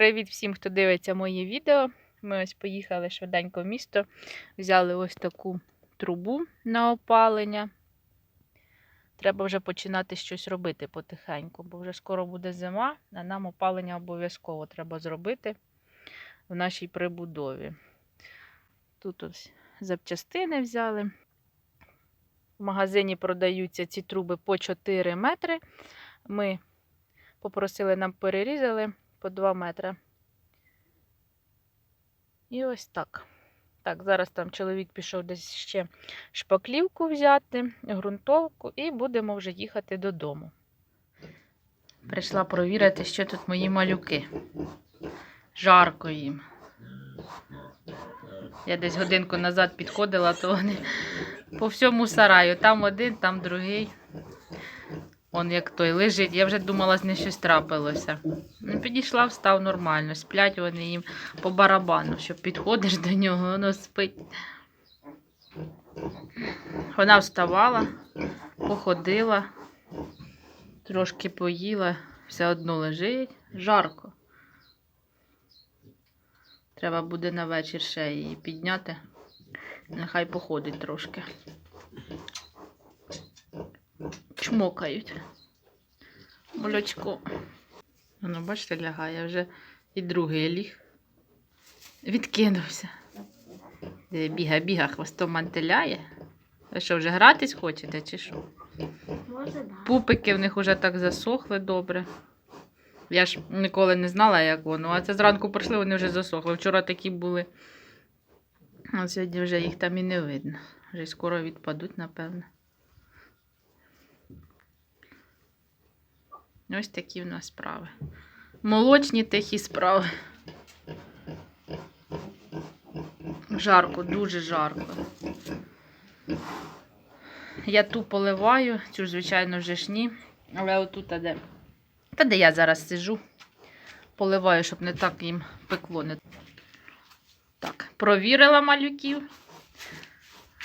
Привіт всім, хто дивиться мої відео. Ми ось поїхали швиденько в місто, взяли ось таку трубу на опалення. Треба вже починати щось робити потихеньку, бо вже скоро буде зима, а нам опалення обов'язково треба зробити в нашій прибудові. Тут ось запчастини взяли. В магазині продаються ці труби по 4 метри. Ми попросили, нам перерізали по 2 метри. І ось так. Так, зараз там чоловік пішов десь ще шпаклівку взяти, ґрунтовку, і будемо вже їхати додому. Прийшла провірити, що тут мої малюки. Жарко їм. Я десь годинку назад підходила, то вони по всьому сараю. Там один, там другий. Он як той лежить. Я вже думала, з ним щось трапилося. Ну, підійшла, встав нормально. Сплять вони їм по барабану, що підходиш до нього, воно спить. Вона вставала, походила, трошки поїла, все одно лежить. Жарко. Треба буде на вечір ще її підняти. Нехай походить трошки. Чмокають. Молочко. Воно, бачите, лягає вже і другий ліг. Відкинувся. Біга, біга, хвостом мантиляє. Ви що, вже гратись хочете, чи що? Може, да. Пупики в них вже так засохли добре. Я ж ніколи не знала, як воно. А це зранку прийшли, вони вже засохли. Вчора такі були. А сьогодні вже їх там і не видно. Вже скоро відпадуть, напевно. Ось такі в нас справи. Молочні тихі справи. Жарко, дуже жарко. Я ту поливаю, цю ж, звичайно, вже ж ні. Але отут, де, та де я зараз сижу, поливаю, щоб не так їм пекло. Так, провірила малюків.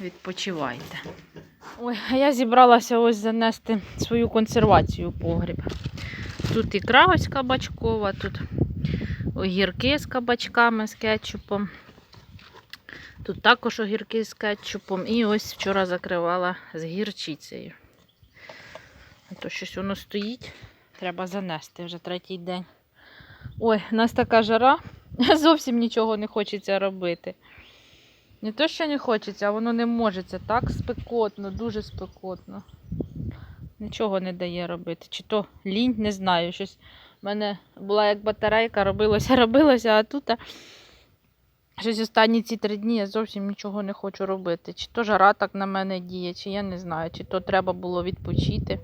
Відпочивайте. Ой, а я зібралася ось занести свою консервацію у погріб. Тут ікра ось кабачкова, тут огірки з кабачками, з кетчупом. Тут також огірки з кетчупом. І ось вчора закривала з гірчицею. А то щось воно стоїть. Треба занести вже третій день. Ой, у нас така жара. Зовсім нічого не хочеться робити. Не то, що не хочеться, а воно не може. Це так спекотно, дуже спекотно. Нічого не дає робити. Чи то лінь, не знаю. Щось в мене була як батарейка, робилося, робилося, а тут а, щось останні ці три дні я зовсім нічого не хочу робити. Чи то жара так на мене діє, чи я не знаю, чи то треба було відпочити.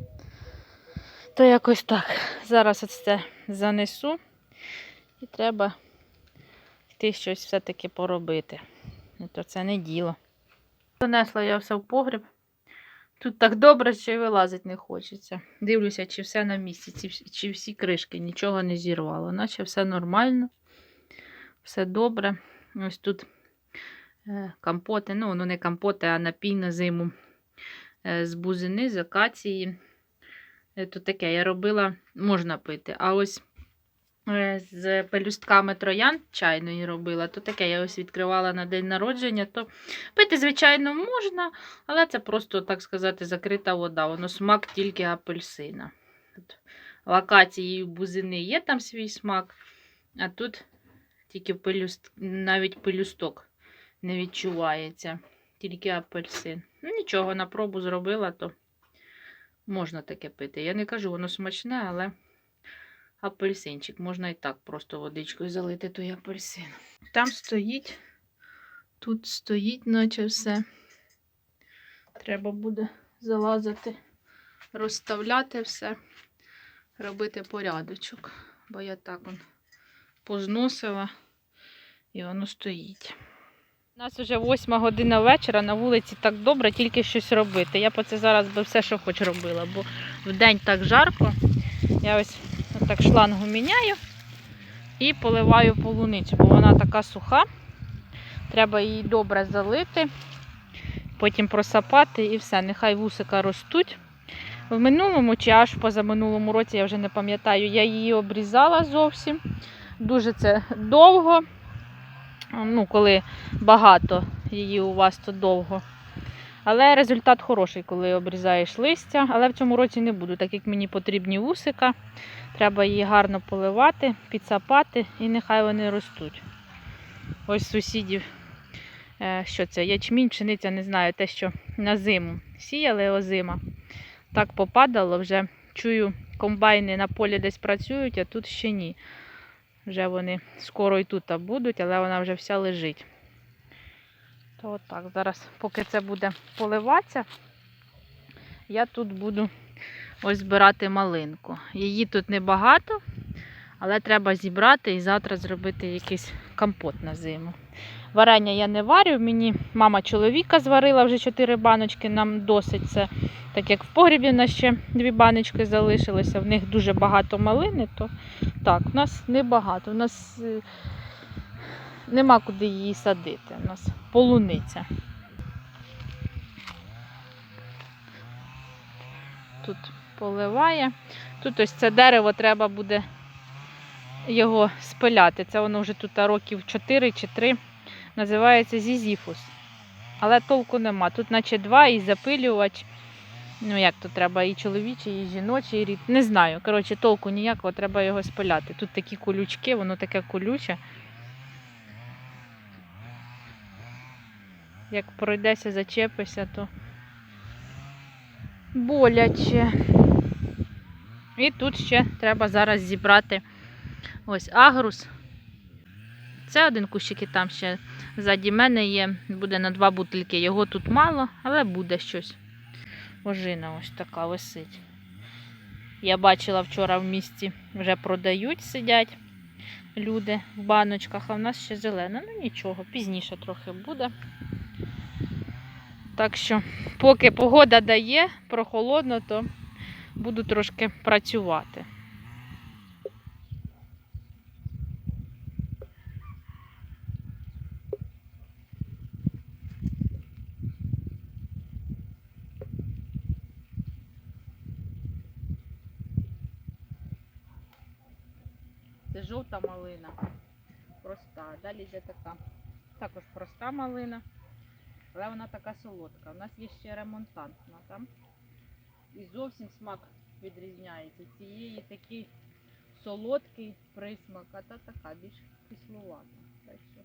То якось так. Зараз це занесу і треба йти щось все-таки поробити. Ну, То це не діло. Занесла я все в погріб. Тут так добре, що й вилазити не хочеться. Дивлюся, чи все на місці, чи, всі- кришки, нічого не зірвало. Наче все нормально, все добре. Ось тут е, компоти, ну, воно не компоти, а напій на зиму е, з бузини, з акації. Е, То таке я робила, можна пити. А ось з пелюстками троян чайної робила, то таке я ось відкривала на день народження, то пити, звичайно, можна, але це просто, так сказати, закрита вода. Воно смак тільки апельсина. От і бузини є там свій смак, а тут тільки пелюст... навіть пелюсток не відчувається, тільки апельсин. Ну, нічого, на пробу зробила, то можна таке пити. Я не кажу, воно смачне, але апельсинчик. Можна і так просто водичкою залити той апельсин. Там стоїть, тут стоїть, наче все. Треба буде залазити, розставляти все, робити порядочок. Бо я так он позносила і воно стоїть. У нас вже восьма година вечора, на вулиці так добре, тільки щось робити. Я по це зараз би все, що хоч робила, бо вдень так жарко. Я ось так шлангу міняю і поливаю полуницю, бо вона така суха. Треба її добре залити, потім просапати і все. Нехай вусика ростуть. В минулому чи аж позаминулому році, я вже не пам'ятаю, я її обрізала зовсім. дуже це довго. Ну, коли багато її у вас, то довго. Але результат хороший, коли обрізаєш листя. Але в цьому році не буду, так як мені потрібні вусика. Треба її гарно поливати, підсапати і нехай вони ростуть. Ось сусідів, е, що це, ячмінь, пшениця, не знаю, те, що на зиму сіяли озима. Так попадало, вже чую, комбайни на полі десь працюють, а тут ще ні. Вже вони скоро і тут будуть, але вона вже вся лежить. То отак, зараз, поки це буде поливатися, я тут буду ось збирати малинку. Її тут небагато, але треба зібрати і завтра зробити якийсь компот на зиму. Варення я не варю, мені мама чоловіка зварила вже 4 баночки, нам досить це. Так як в погрібі в нас ще дві баночки залишилися, в них дуже багато малини, то так, в нас небагато. У нас е, нема куди її садити. У нас полуниця. Тут поливає. Тут ось це дерево треба буде його спиляти. Це воно вже тут років 4 чи 3. Називається зізіфус. Але толку нема. Тут наче два і запилювач. Ну, як то треба, і чоловічий, і жіночий рід. Не знаю. Коротше, толку ніякого, треба його спиляти. Тут такі колючки, воно таке колюче. Як пройдеся, зачепишся, то боляче. І тут ще треба зараз зібрати ось агрус. Це один кущик і там ще ззаді мене є, буде на два бутильки. Його тут мало, але буде щось. Ожина ось така висить. Я бачила вчора в місті вже продають, сидять люди в баночках, а в нас ще зелена. Ну нічого, пізніше трохи буде. Так що, поки погода дає, прохолодно, то буду трошки працювати. Це жовта малина. Проста. Далі йде така. Також проста малина. Але вона така солодка. У нас є ще ремонтантна там. І зовсім смак відрізняється. Цієї такий солодкий присмак, а та така більш що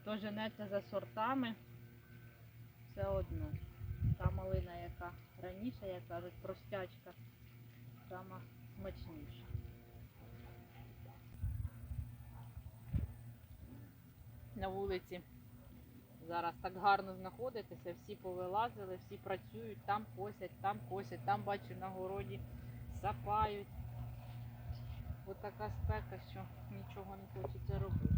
хто женеться за сортами, все одно. Та малина, яка раніше, як кажуть, простячка, сама смачніша. На вулиці зараз так гарно знаходитися, всі повилазили, всі працюють, там косять, там косять, там бачу на городі сапають. Ось така спека, що нічого не хочеться робити.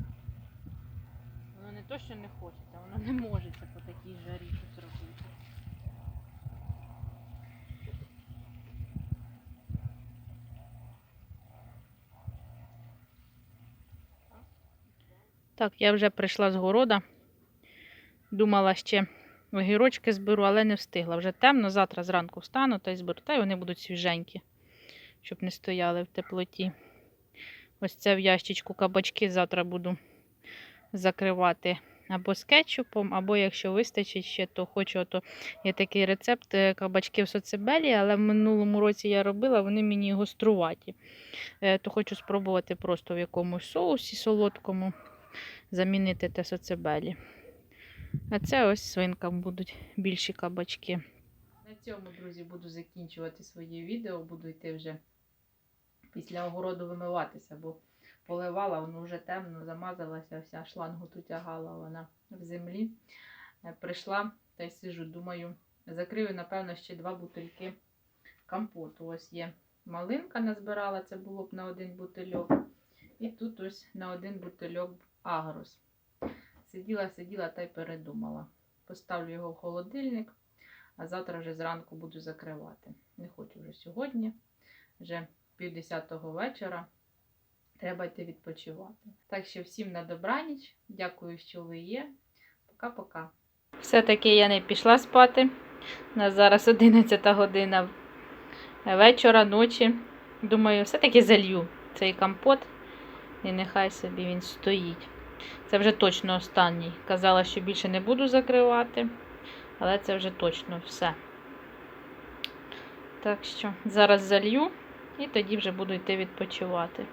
Воно не то, що не хочеться, воно не може по такій жарі щось робити. Так, я вже прийшла з города. Думала ще огірочки зберу, але не встигла. Вже темно, завтра зранку встану та й зберу. Та й вони будуть свіженькі, щоб не стояли в теплоті. Ось це в ящичку кабачки завтра буду закривати або з кетчупом, або якщо вистачить ще, то хочу, то є такий рецепт е, кабачки в соцебелі, але в минулому році я робила, вони мені гоструваті. Е, То хочу спробувати просто в якомусь соусі солодкому замінити те соцебелі. А це ось свинкам будуть більші кабачки. На цьому, друзі, буду закінчувати своє відео. Буду йти вже після огороду вимиватися, бо поливала, воно вже темно, замазалася, вся шлангу тут тягала вона в землі. Е, Прийшла та й сижу, думаю, закрию, напевно, ще два бутильки компоту. Ось є малинка назбирала, це було б на один бутильок. І тут ось на один бутильок агрос. Сиділа, сиділа та й передумала. Поставлю його в холодильник, а завтра вже зранку буду закривати. Не хочу вже сьогодні, вже півдесятого вечора. Треба йти відпочивати. Так що всім на добраніч. Дякую, що ви є. Пока-пока. Все-таки я не пішла спати. У нас зараз 11 година вечора, ночі. Думаю, все-таки залью цей компот. І нехай собі він стоїть. Це вже точно останній. Казала, що більше не буду закривати, але це вже точно все. Так що зараз залью і тоді вже буду йти відпочивати.